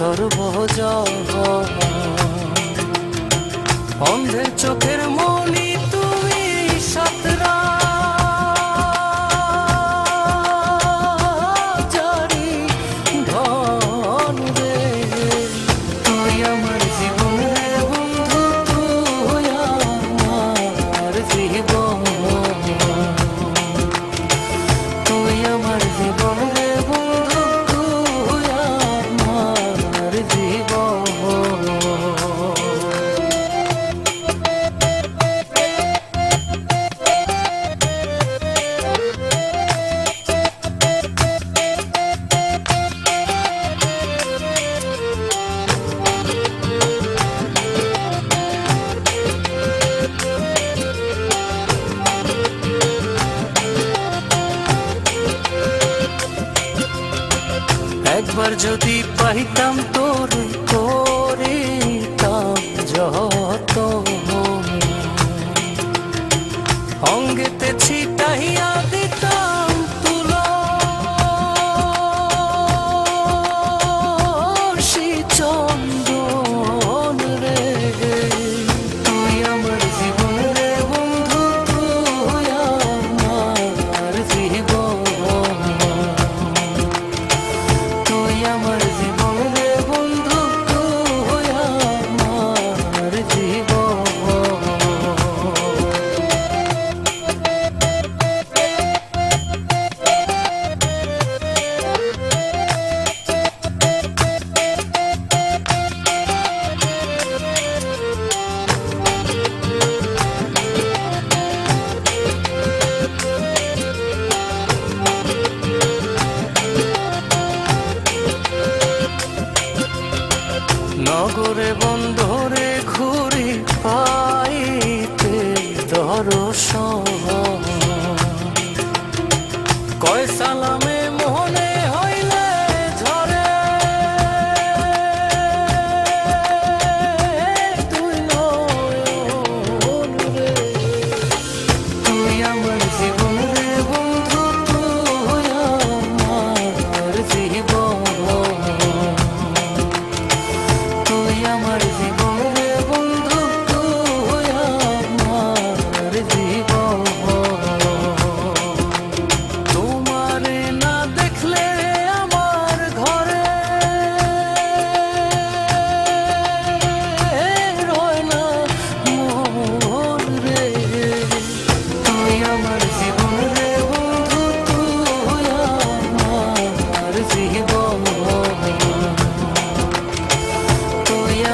সর্বজগৎ। অন্ধের চোখের মনি पर जो दीप बहितम तो নগরে বন্ধরে ঘুরি পাইতে দর্শন।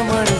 আমার